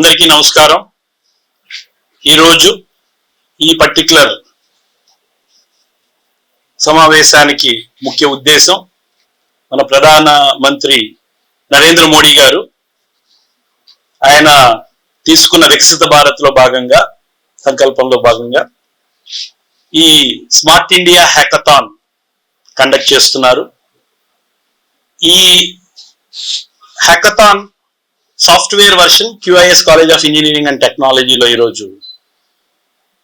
అందరికీ నమస్కారం. ఈరోజు ఈ పర్టికులర్ సమావేశానికి ముఖ్య ఉద్దేశం మన ప్రధాన మంత్రి నరేంద్ర మోడీ గారు. ఆయన తీసుకున్న వికసిత భారత్లో భాగంగా సంకల్పంలో భాగంగా ఈ స్మార్ట్ ఇండియా హ్యాకథాన్ కండక్ట్ చేస్తున్నారు. ఈ hackathon software version QIS college of engineering and టెక్నాలజీలో ఈరోజు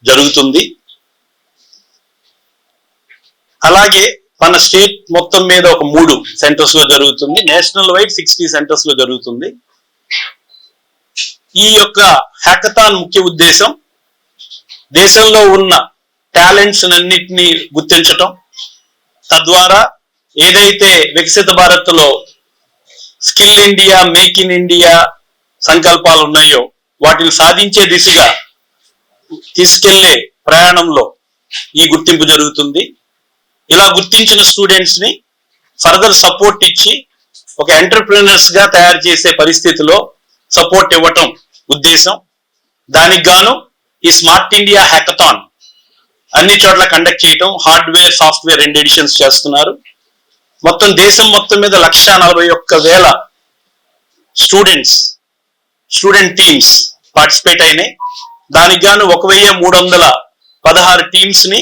జరుగుతుంది. అలాగే మన స్టేట్ మొత్తం మీద ఒక మూడు సెంటర్స్లో జరుగుతుంది. నేషనల్ వైడ్ సిక్స్టీ సెంటర్స్లో జరుగుతుంది. ఈ యొక్క హ్యాకథాన్ ముఖ్య ఉద్దేశం దేశంలో ఉన్న టాలెంట్స్ అన్నిటినీ గుర్తించటం. తద్వారా ఏదైతే వికసిత భారత్లో skill India make in India సంకల్పాలు ఉన్నాయో వాటిని సాధించే దిశగా తీసుకెళ్ళే ప్రయాణంలో ఈ గుర్తింపు జరుగుతుంది. ఇలా గుర్తించిన స్టూడెంట్స్ని ఫర్దర్ సపోర్ట్ ఇచ్చి ఒక ఎంటర్ప్రినర్స్గా తయారు చేసే పరిస్థితిలో సపోర్ట్ ఇవ్వటం ఉద్దేశం. దానికి గాను ఈ స్మార్ట్ ఇండియా హ్యాకథాన్ అన్ని చోట్ల కండక్ట్ చేయటం హార్డ్వేర్ సాఫ్ట్వేర్ రెండు ఎడిషన్స్ చేస్తున్నారు. మొత్తం దేశం మొత్తం మీద లక్ష నలభై ఒక్క వేల స్టూడెంట్స్ స్టూడెంట్ టీమ్స్ పార్టిసిపేట్ అయినాయి. దానికి గాను ఒక వెయ్యి మూడు వందల పదహారు టీమ్స్ని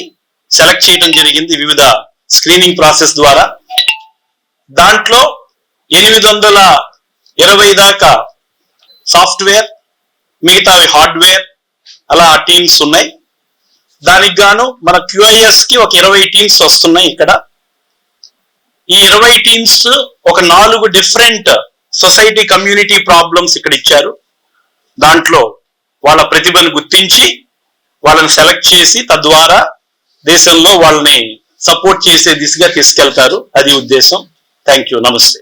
సెలెక్ట్ చేయడం జరిగింది వివిధ స్క్రీనింగ్ ప్రాసెస్ ద్వారా. దాంట్లో ఎనిమిది వందల ఇరవై దాకా సాఫ్ట్వేర్ మిగతావి హార్డ్వేర్ అలా టీమ్స్ ఉన్నాయి. దానికి గాను మన క్యూఐఎస్కి ఒక ఇరవై టీమ్స్ వస్తున్నాయి ఇక్కడ. ఈ ఇరవై టీమ్స్ ఒక నాలుగు డిఫరెంట్ సొసైటీ కమ్యూనిటీ ప్రాబ్లమ్స్ ఇక్కడ ఇచ్చారు. దాంట్లో వాళ్ళ ప్రతిభను గుర్తించి వాళ్ళని సెలెక్ట్ చేసి తద్వారా దేశంలో వాళ్ళని సపోర్ట్ చేసే దిశగా తీసుకెళ్తారు. అది ఉద్దేశం. థ్యాంక్ యూ నమస్తే.